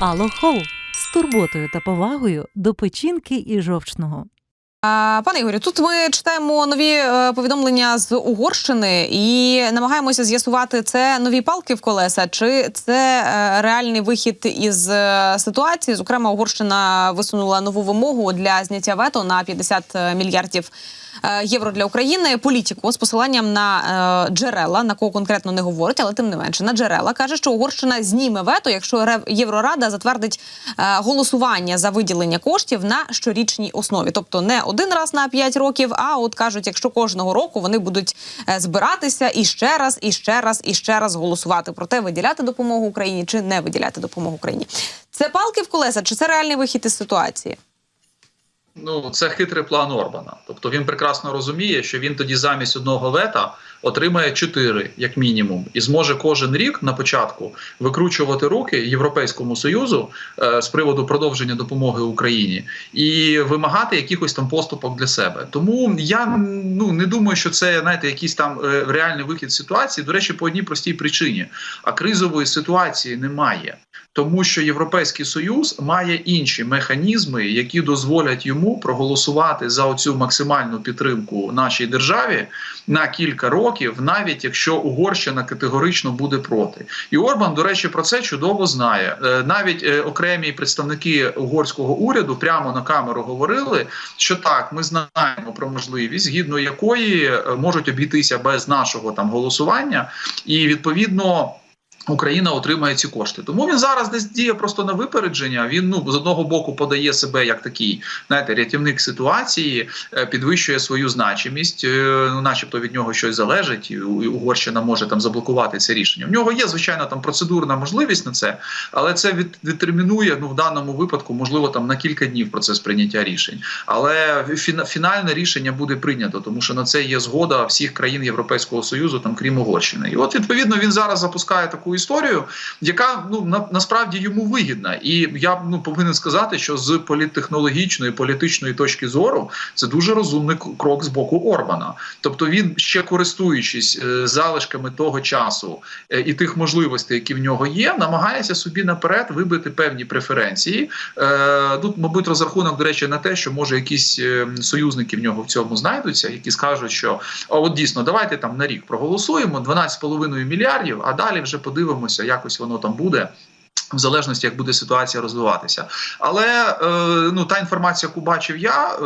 Алохол з турботою та повагою до печінки і жовчного. Пане Ігорю, тут ми читаємо нові е, повідомлення з Угорщини і намагаємося з'ясувати, це нові палки в колеса, чи це е, реальний вихід із е, ситуації. Зокрема, Угорщина висунула нову вимогу для зняття вето на 50 мільярдів євро для України. Політику з посиланням на е, джерела, на кого конкретно не говорить, але тим не менше на джерела каже, що Угорщина зніме вето, якщо Єврорада затвердить е, голосування за виділення коштів на щорічній основі, тобто не один раз на 5 років, а от кажуть, якщо кожного року вони будуть е, збиратися і ще раз, і ще раз, і ще раз голосувати про те, виділяти допомогу Україні чи не виділяти допомогу Україні. Це палки в колеса, чи це реальний вихід із ситуації? Ну, це хитрий план Орбана. Тобто він прекрасно розуміє, що він тоді замість одного вета отримає чотири, як мінімум, і зможе кожен рік на початку викручувати руки Європейському союзу е, з приводу продовження допомоги Україні і вимагати якихось там поступок для себе. Тому я ну не думаю, що це знаєте, якийсь там е, реальний вихід ситуації. До речі, по одній простій причині: а кризової ситуації немає. Тому що Європейський Союз має інші механізми, які дозволять йому проголосувати за оцю максимальну підтримку нашій державі на кілька років, навіть якщо Угорщина категорично буде проти. І Орбан, до речі, про це чудово знає. Е, Навіть е, окремі представники угорського уряду прямо на камеру говорили, що так, ми знаємо про можливість, згідно якої е, можуть обійтися без нашого там голосування, і відповідно. Україна отримає ці кошти, тому він зараз десь діє просто на випередження. Він ну з одного боку подає себе як такий, знаєте, рятівник ситуації, е, підвищує свою значимість, е, ну, начебто від нього щось залежить, і Угорщина може там заблокувати це рішення. В нього є звичайно там процедурна можливість на це, але це від, відтермінує ну в даному випадку, можливо, там на кілька днів процес прийняття рішень. Але фіна- фінальне рішення буде прийнято, тому що на це є згода всіх країн Європейського союзу, там крім Угорщини. І от відповідно він зараз запускає таку історію, яка ну на, насправді йому вигідна. І я ну повинен сказати, що з політтехнологічної політичної точки зору це дуже розумний крок з боку Орбана. Тобто він ще користуючись е, залишками того часу е, і тих можливостей, які в нього є, намагається собі наперед вибити певні преференції. Е, Тут, мабуть, розрахунок, до речі, на те, що може якісь е, союзники в нього в цьому знайдуться, які скажуть, що а от дійсно давайте там на рік проголосуємо 12,5 мільярдів, а далі вже подивимося, якось воно там буде. В залежності, як буде ситуація розвиватися, але е, ну та інформація, яку бачив я е,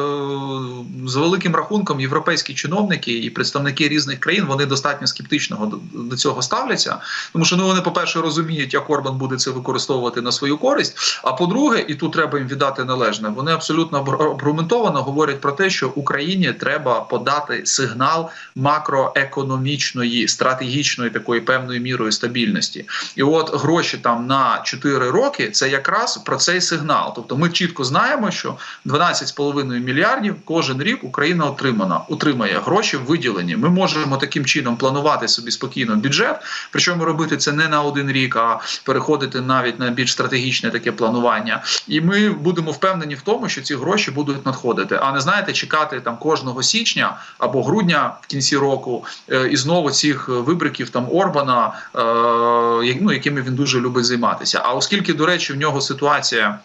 з великим рахунком, європейські чиновники і представники різних країн вони достатньо скептично до, до цього ставляться. Тому що ну вони, по-перше, розуміють, як Орбан буде це використовувати на свою користь. А по-друге, і тут треба їм віддати належне. Вони абсолютно обґрунтовано говорять про те, що Україні треба подати сигнал макроекономічної, стратегічної такої певною мірою стабільності. І от гроші там на 4 роки це якраз про цей сигнал. Тобто ми чітко знаємо, що 12,5 мільярдів кожен рік Україна отримана, отримає гроші виділені. Ми можемо таким чином планувати собі спокійно бюджет. Причому робити це не на один рік, а переходити навіть на більш стратегічне таке планування. І ми будемо впевнені в тому, що ці гроші будуть надходити. А не знаєте, чекати там кожного січня або грудня в кінці року е, і знову цих вибриків там Орбана, е, ну, якими він дуже любить займатися. А оскільки, до речі, в нього ситуація.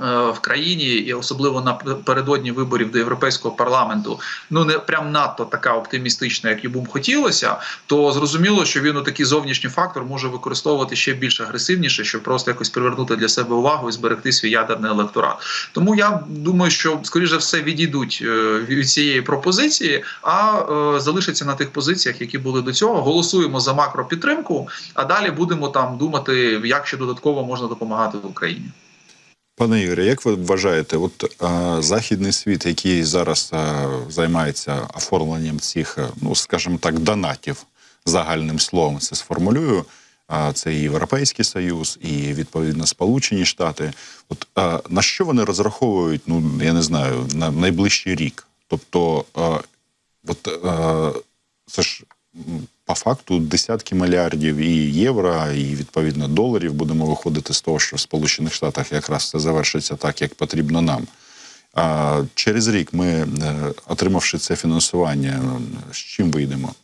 Е, В країні і особливо напередодні виборів до європейського парламенту ну не прям надто така оптимістична, як йому б хотілося, то зрозуміло, що він у такий зовнішній фактор може використовувати ще більш агресивніше, щоб просто якось привернути для себе увагу і зберегти свій ядерний електорат. Тому я думаю, що скоріше все відійдуть е, від цієї пропозиції, а е, залишаться на тих позиціях, які були до цього. Голосуємо за макропідтримку, а далі будемо там думати, як ще додатково можна допомагати Україні. Пане Ігоре, як ви вважаєте, от е, західний світ, який зараз е, займається оформленням цих, е, ну скажімо так, донатів загальним словом, це сформулюю. А це і Європейський Союз, і відповідно Сполучені Штати. От е, на що вони розраховують? Ну я не знаю, на найближчий рік. Тобто, е, от е, це ж по факту десятки мільярдів і євро, і відповідно доларів будемо виходити з того, що в Сполучених Штатах якраз це завершиться так, як потрібно нам. А через рік ми, е, отримавши це фінансування, з чим вийдемо?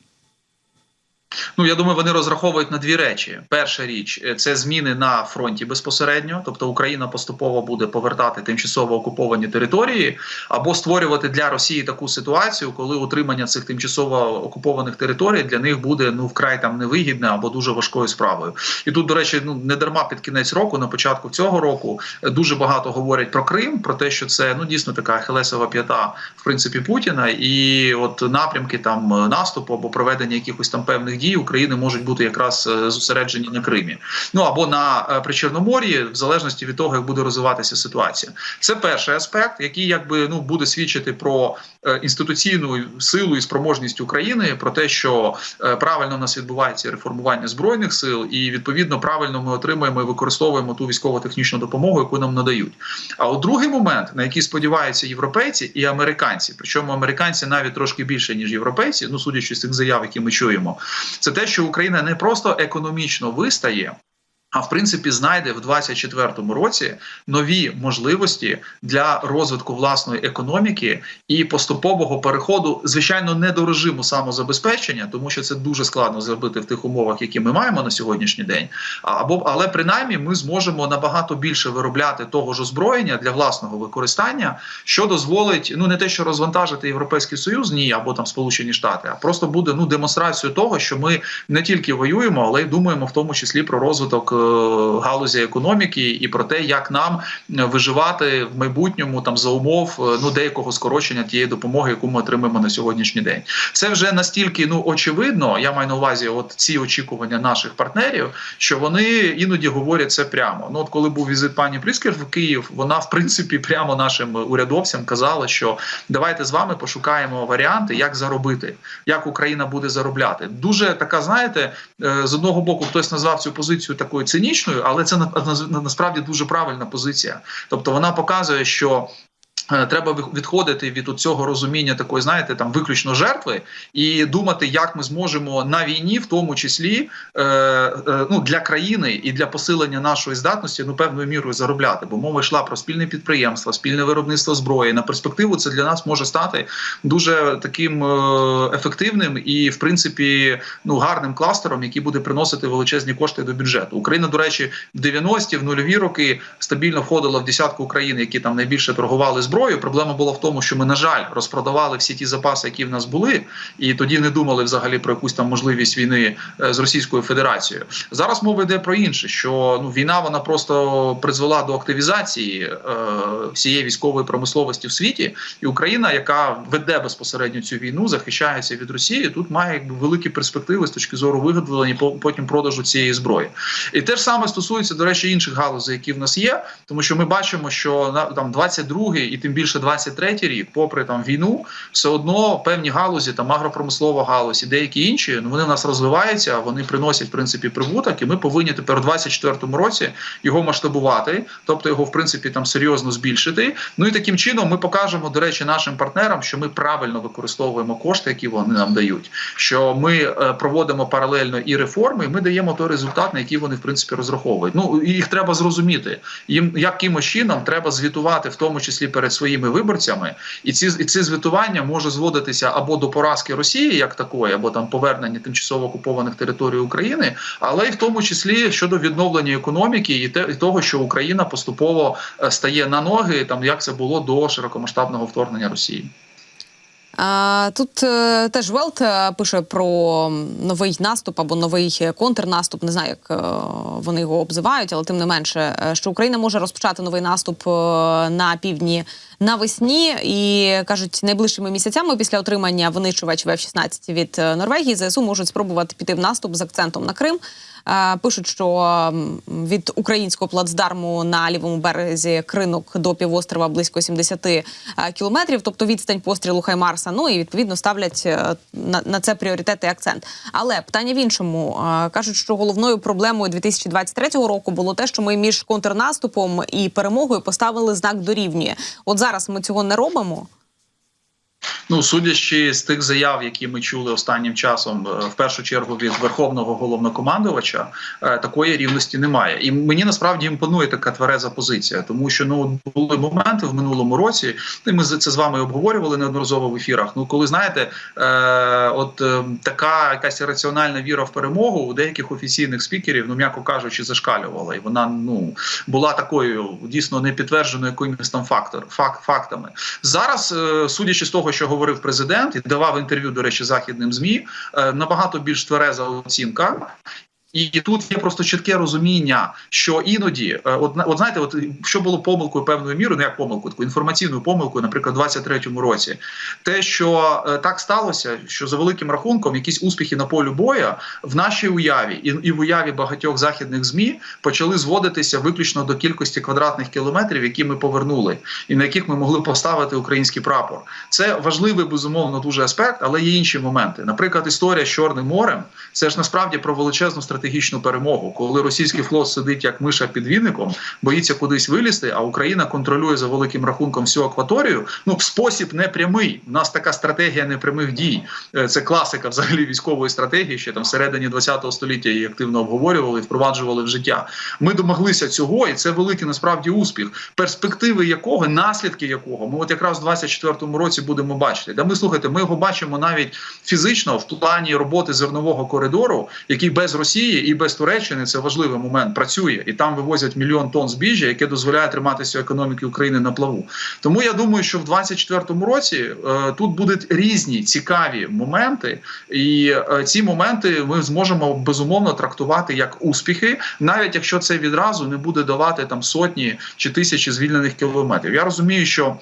Ну я думаю, вони розраховують на дві речі. Перша річ це зміни на фронті безпосередньо, тобто Україна поступово буде повертати тимчасово окуповані території, або створювати для Росії таку ситуацію, коли утримання цих тимчасово окупованих територій для них буде ну вкрай там невигідне або дуже важкою справою. І тут, до речі, ну не дарма під кінець року, на початку цього року, дуже багато говорять про Крим, про те, що це ну дійсно така хелесова п'ята в принципі Путіна, і от напрямки там наступу або проведення якихось там певних дій України можуть бути якраз е, зосереджені на Кримі, ну або на е, Причорномор'ї, в залежності від того, як буде розвиватися ситуація. Це перший аспект, який якби ну буде свідчити про е, інституційну силу і спроможність України, про те, що правильно у нас відбувається реформування збройних сил, і відповідно правильно ми отримуємо і використовуємо ту військово-технічну допомогу, яку нам надають. А от другий момент, на який сподіваються європейці і американці, причому американці навіть трошки більше ніж європейці, ну судячи з тих заяв, які ми чуємо, це те, що Україна не просто економічно вистає. А в принципі знайде в 2024 році нові можливості для розвитку власної економіки і поступового переходу, звичайно, не до режиму самозабезпечення, тому що це дуже складно зробити в тих умовах, які ми маємо на сьогоднішній день. Або але принаймні ми зможемо набагато більше виробляти того ж озброєння для власного використання, що дозволить ну не те, що розвантажити європейський союз, ні або там Сполучені Штати, а просто буде ну демонстрацією того, що ми не тільки воюємо, але й думаємо в тому числі про розвиток е, галузі економіки і про те, як нам е, виживати в майбутньому там за умов е, ну деякого скорочення тієї допомоги, яку ми отримаємо на сьогоднішній день. Це вже настільки ну очевидно. Я маю на увазі, от ці очікування наших партнерів, що вони іноді говорять це прямо. Ну от коли був візит пані Пріскер в Київ, вона в принципі прямо нашим урядовцям казала, що давайте з вами пошукаємо варіанти, як заробити, як Україна буде заробляти. Дуже така, знаєте, е, з одного боку, хтось назвав цю позицію такою цинічною, але це на, на, насправді дуже правильна позиція. Тобто вона показує, що. Е, Треба відходити від цього розуміння такої, знаєте, там виключно жертви, і думати, як ми зможемо на війні, в тому числі е, е, ну для країни і для посилення нашої здатності, ну певною мірою заробляти. Бо мова йшла про спільне підприємство, спільне виробництво зброї. На перспективу це для нас може стати дуже таким е, ефективним і, в принципі, ну гарним кластером, який буде приносити величезні кошти до бюджету. Україна, до речі, в 90-ті, в нульові роки стабільно входила в десятку країн, які там найбільше торгували зброєю. Проблема була в тому, що ми, на жаль, розпродавали всі ті запаси, які в нас були, і тоді не думали взагалі про якусь там можливість війни е, з Російською Федерацією. Зараз мова йде про інше, що ну війна вона просто призвела до активізації е, всієї військової промисловості в світі, і Україна, яка веде безпосередньо цю війну, захищається від Росії. Тут має якби великі перспективи з точки зору виготовлення і по- потім продажу цієї зброї. І те ж саме стосується, до речі, інших галузей, які в нас є, тому що ми бачимо, що на там 22-й і тим більше 23-й рік, попри там війну, все одно певні галузі, там агропромислова галузь і деякі інші, ну вони в нас розвиваються, вони приносять в принципі прибуток, і ми повинні тепер у 24-му році його масштабувати, тобто його в принципі там серйозно збільшити. Ну і таким чином ми покажемо, до речі, нашим партнерам, що ми правильно використовуємо кошти, які вони нам дають. Що ми е, проводимо паралельно і реформи, і ми даємо той результат, на який вони в принципі розраховують. Ну їх треба зрозуміти. Їм якимось чином треба звітувати, в тому числі перед своїми виборцями, і ці і ці звітування може зводитися або до поразки Росії, як такої, або там повернення тимчасово окупованих територій України, але й в тому числі щодо відновлення економіки і те і того, що Україна поступово е, стає на ноги, там як це було до широкомасштабного вторгнення Росії. Тут е, теж Велт е, пише про новий наступ або новий контрнаступ. Не знаю, як е, вони його обзивають, але тим не менше, що Україна може розпочати новий наступ на півдні навесні. І кажуть, найближчими місяцями після отримання винищувачів F-16 від е, Норвегії ЗСУ можуть спробувати піти в наступ з акцентом на Крим. Е, Пишуть, що від українського плацдарму на лівому березі кринок до півострова близько 70 е, кілометрів, тобто відстань пострілу Хаймарса. Ну і відповідно ставлять е, на, на це пріоритет і акцент. Але питання в іншому кажуть, що головною проблемою 2023 року було те, що ми між контрнаступом і перемогою поставили знак дорівнює. От зараз ми цього не робимо. Ну, судячи з тих заяв, які ми чули останнім часом, е, в першу чергу від верховного головнокомандувача, е, такої рівності немає. І мені насправді імпонує така твереза позиція, тому що ну були моменти в минулому році. І ми це з вами обговорювали неодноразово в ефірах. Ну, коли знаєте, е, от е, така якась раціональна віра в перемогу у деяких офіційних спікерів, ну м'яко кажучи, зашкалювала, і вона ну була такою дійсно не підтвердженою якимось там фактор, факт, фактами. Зараз, е, судячи з того, що говорив президент, і давав інтерв'ю, до речі, західним змі, е, набагато більш твереза оцінка. І тут є просто чітке розуміння, що іноді, е, от, от знаєте, от що було помилкою певною мірою, не як помилкою, такою інформаційною помилкою, наприклад, у 23-му році, те, що е, так сталося, що за великим рахунком якісь успіхи на полі боя в нашій уяві і, і в уяві багатьох західних змі почали зводитися виключно до кількості квадратних кілометрів, які ми повернули, і на яких ми могли поставити український прапор. Це важливий безумовно дуже аспект, але є інші моменти. Наприклад, історія з Чорним морем це ж насправді про величезну стратегічну перемогу, коли російський флот сидить як миша під віником, боїться кудись вилізти, а Україна контролює за великим рахунком всю акваторію. Ну спосіб непрямий. У нас така стратегія непрямих дій. Е, Це класика взагалі військової стратегії. Ще там всередині 20 століття її активно обговорювали і впроваджували в життя. Ми домоглися цього, і це великий насправді успіх, перспективи якого, наслідки якого ми от якраз в 24-му році будемо бачити. Да ми слухайте, ми його бачимо навіть фізично в плані роботи зернового коридору, який без Росії і без Туреччини це важливий момент. Працює і там вивозять мільйон тонн збіжжя, яке дозволяє триматися економіки України на плаву. Тому я думаю, що в 24-му році е, тут будуть різні цікаві моменти, і е, ці моменти ми зможемо безумовно трактувати як успіхи, навіть якщо це відразу не буде давати там сотні чи тисячі звільнених кілометрів. Я розумію, що.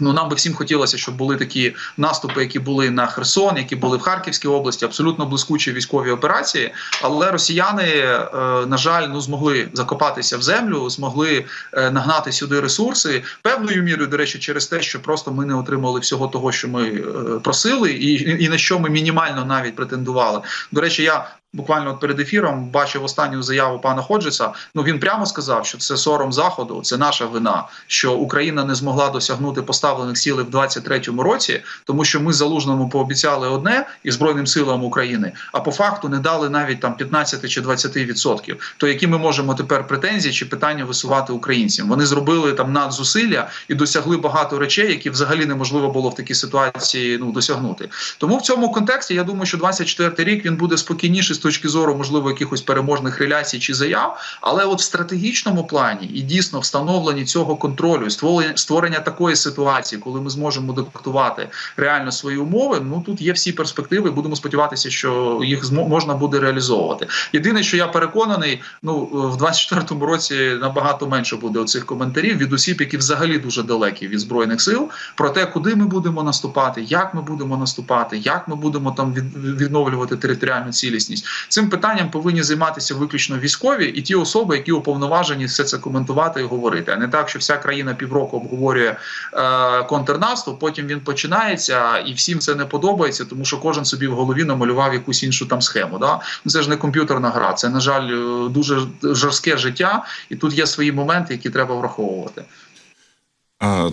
Ну, нам би всім хотілося, щоб були такі наступи, які були на Херсон, які були в Харківській області, абсолютно блискучі військові операції. Але росіяни, е, на жаль, ну змогли закопатися в землю, змогли е, нагнати сюди ресурси певною мірою, до речі, через те, що просто ми не отримали всього того, що ми е, просили, і, і на що ми мінімально навіть претендували. До речі, я буквально от перед ефіром бачив останню заяву пана Ходжеса. Ну він прямо сказав, що це сором заходу, це наша вина, що Україна не змогла досягнути поставлених цілей в 23-му році, тому що ми залужному пообіцяли одне і збройним силам України, а по факту не дали навіть там 15 чи 20%. То які ми можемо тепер претензії чи питання висувати українцям? Вони зробили там надзусилля і досягли багато речей, які взагалі неможливо було в такій ситуації ну досягнути. Тому в цьому контексті я думаю, що 24-й рік він буде спокійніший з точки зору, можливо, якихось переможних реляцій чи заяв. Але от в стратегічному плані і дійсно встановленні цього контролю, створення, такої ситуації, коли ми зможемо диктувати реально свої умови. Ну тут є всі перспективи. Будемо сподіватися, що їх можна буде реалізовувати. Єдине, що я переконаний, ну в 24-му році набагато менше буде оцих коментарів від осіб, які взагалі дуже далекі від збройних сил, про те, куди ми будемо наступати, як ми будемо наступати, як ми будемо там від, відновлювати територіальну цілісність. Цим питанням повинні займатися виключно військові і ті особи, які уповноважені все це коментувати і говорити. А не так, що вся країна півроку обговорює е, контрнаступ, потім він починається, і всім це не подобається, тому що кожен собі в голові намалював якусь іншу там схему. Да? Ну, Це ж не комп'ютерна гра, це на жаль е, дуже жорстке життя, і тут є свої моменти, які треба враховувати.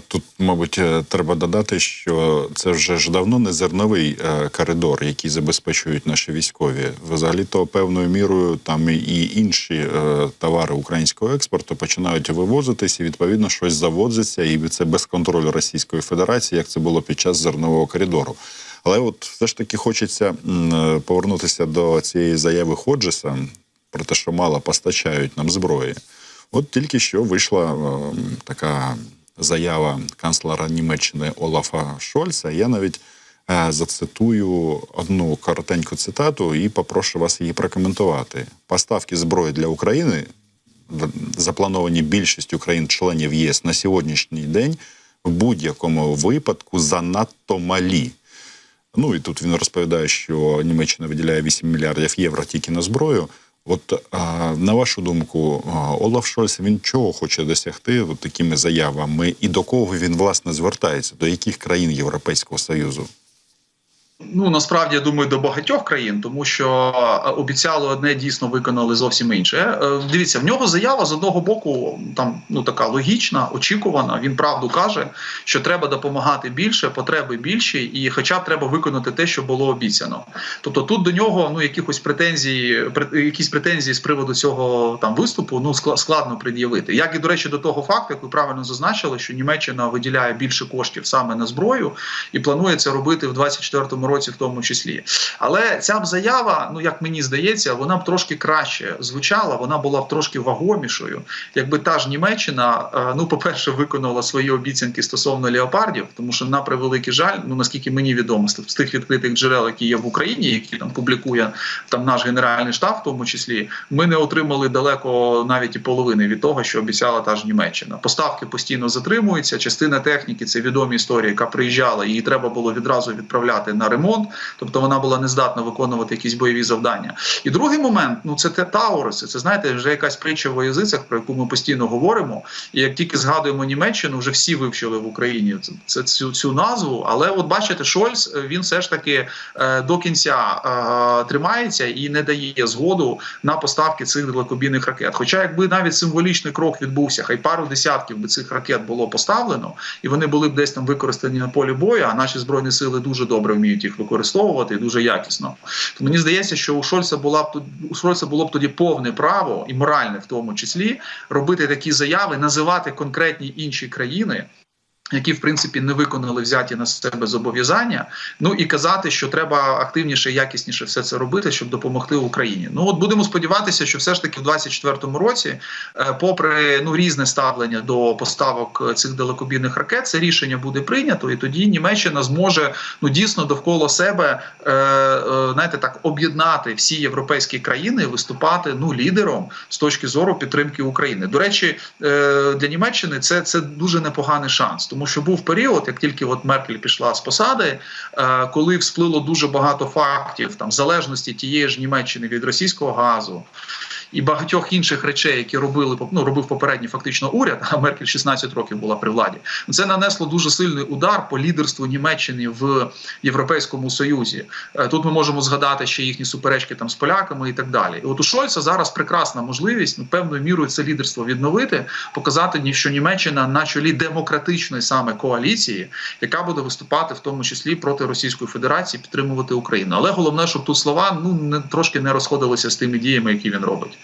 Тут, мабуть, е, треба додати, що це вже ж давно не зерновий е, коридор, який забезпечують наші військові. Взагалі-то певною мірою там і інші е, товари українського експорту починають вивозитись, і відповідно щось завозиться, і це без контролю Російської Федерації, як це було під час зернового коридору. Але от все ж таки хочеться повернутися до цієї заяви Ходжеса про те, що мало постачають нам зброї. От тільки що вийшла така заява канцлера Німеччини Олафа Шольца. Я навіть е, зацитую одну коротеньку цитату і попрошу вас її прокоментувати. Поставки зброї для України, заплановані більшістю країн-членів ЄС на сьогоднішній день, в будь-якому випадку занадто малі. Ну і тут він розповідає, що Німеччина виділяє 8 мільярдів євро тільки на зброю. От на вашу думку, Олаф Шольц він чого хоче досягти такими заявами, і до кого він власне звертається? До яких країн Європейського Союзу? Ну насправді я думаю до багатьох країн, тому що е, обіцяли одне, дійсно виконали зовсім інше. Е, Дивіться, в нього заява з одного боку там ну така логічна, очікувана. Він правду каже, що треба допомагати більше, потреби більші, і хоча б треба виконати те, що було обіцяно. Тобто тут до нього ну якихось претензій, якісь претензії з приводу цього там виступу ну скла- складно пред'явити. Як і до речі, до того факту, як ви правильно зазначили, що Німеччина виділяє більше коштів саме на зброю і планує це робити в 24-му році, в тому числі. Але ця б заява, ну як мені здається, вона б трошки краще звучала, вона була б трошки вагомішою, якби та ж Німеччина, е, ну по-перше, виконала свої обіцянки стосовно леопардів, тому що на превеликий жаль, ну наскільки мені відомо, з тих відкритих джерел, які є в Україні, які там публікує там наш генеральний штаб, в тому числі, ми не отримали далеко навіть і половини від того, що обіцяла та ж Німеччина. Поставки постійно затримуються. Частина техніки це відомі історії, яка приїжджала, її треба було відразу відправляти на ремонт, тобто вона була не здатна виконувати якісь бойові завдання. І другий момент ну це те Тауруси. Це знаєте, вже якась притча в язицях, про яку ми постійно говоримо. І як тільки згадуємо Німеччину, вже всі вивчили в Україні це, це цю, цю назву. Але от бачите, Шольц е, він все ж таки е, до кінця е, тримається і не дає згоду на поставки цих далекобійних ракет. Хоча, якби навіть символічний крок відбувся, хай пару десятків би цих ракет було поставлено, і вони були б десь там використані на полі бою. А наші збройні сили дуже добре вміють їх використовувати дуже якісно. То мені здається, що у Шольца була б у Шольца було б тоді повне право і моральне в тому числі робити такі заяви, називати конкретні інші країни. Які в принципі не виконали взяті на себе зобов'язання, ну і казати, що треба активніше, і якісніше все це робити, щоб допомогти Україні. Ну от будемо сподіватися, що все ж таки в 24-му році, е, попри ну різне ставлення до поставок цих далекобійних ракет, це рішення буде прийнято, і тоді Німеччина зможе ну дійсно довкола себе е, е, знаєте, так об'єднати всі європейські країни, виступати ну лідером з точки зору підтримки України. До речі, е, для Німеччини це, це дуже непоганий шанс, тому що був період, як тільки от Меркель пішла з посади, е, коли всплило дуже багато фактів там залежності тієї ж Німеччини від російського газу. І багатьох інших речей, які робили ну, робив попередній фактично уряд, а Меркель 16 років була при владі. Це нанесло дуже сильний удар по лідерству Німеччини в Європейському Союзі. Е, Тут ми можемо згадати ще їхні суперечки там з поляками і так далі. І от у Шольца зараз прекрасна можливість ну, певною мірою це лідерство відновити, показати, що Німеччина на чолі демократичної саме коаліції, яка буде виступати в тому числі проти Російської Федерації, підтримувати Україну. Але головне, щоб тут слова ну не трошки не розходилися з тими діями, які він робить.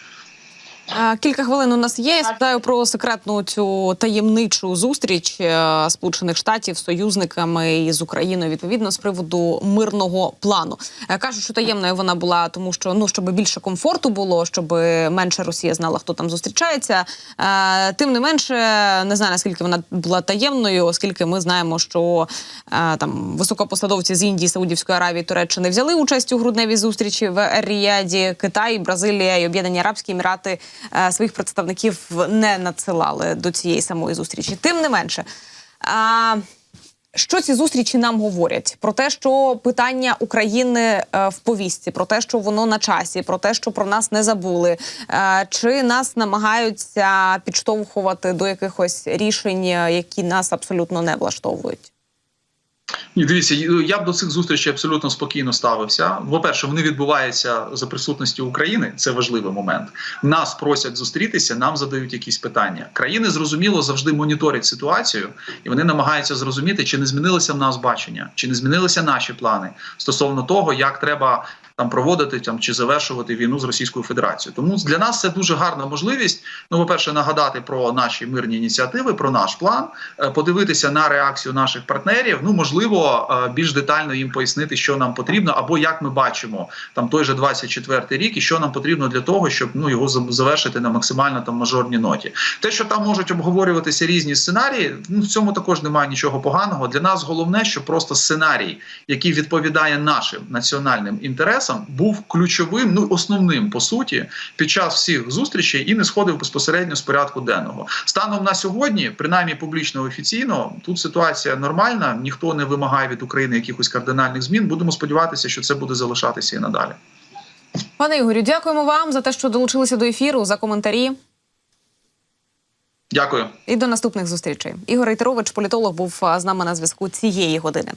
Кілька хвилин у нас є. Я спитаю про секретну цю таємничу зустріч е, Сполучених Штатів з союзниками і з Україною відповідно з приводу мирного плану. Е, Кажуть, що таємною вона була, тому що ну щоб більше комфорту було, щоб менше Росія знала, хто там зустрічається. Е, Тим не менше, не знаю наскільки вона була таємною, оскільки ми знаємо, що там високопосадовці з Індії, Саудівської Аравії, Туреччини взяли участь у грудневій зустрічі в Ер-Ріаді. Китай, Бразилія і Об'єднані Арабські Емірати своїх представників не надсилали до цієї самої зустрічі. Тим не менше. А, що ці зустрічі нам говорять? Про те, що питання України е, в повістці, про те, що воно на часі, про те, що про нас не забули, Е, чи нас намагаються підштовхувати до якихось рішень, е, які нас абсолютно не влаштовують? Ні, дивіться, я б до цих зустрічей абсолютно спокійно ставився. По-перше, вони відбуваються за присутності України. Це важливий момент. Нас просять зустрітися, нам задають якісь питання. Країни зрозуміло завжди моніторять ситуацію, і вони намагаються зрозуміти, чи не змінилося в нас бачення, чи не змінилися наші плани стосовно того, як треба. Там проводити там чи завершувати війну з Російською Федерацією. Тому для нас це дуже гарна можливість. Ну, по-перше, нагадати про наші мирні ініціативи, про наш план, е, подивитися на реакцію наших партнерів. Ну можливо, е, більш детально їм пояснити, що нам потрібно, або як ми бачимо там той же 24-й рік, і що нам потрібно для того, щоб ну його за- завершити на максимально там мажорній ноті. Те, що там можуть обговорюватися різні сценарії, ну в цьому також немає нічого поганого. Для нас головне, що просто сценарій, який відповідає нашим національним інтересам, був ключовим, ну основним по суті, під час всіх зустрічей і не сходив безпосередньо з порядку денного. Станом на сьогодні, принаймні публічно офіційно, тут ситуація нормальна, ніхто не вимагає від України якихось кардинальних змін. Будемо сподіватися, що це буде залишатися і надалі. Пане Ігорю, дякуємо вам за те, що долучилися до ефіру за коментарі. Дякую. І до наступних зустрічей. Ігор Рейтерович, політолог, був з нами на зв'язку цієї години.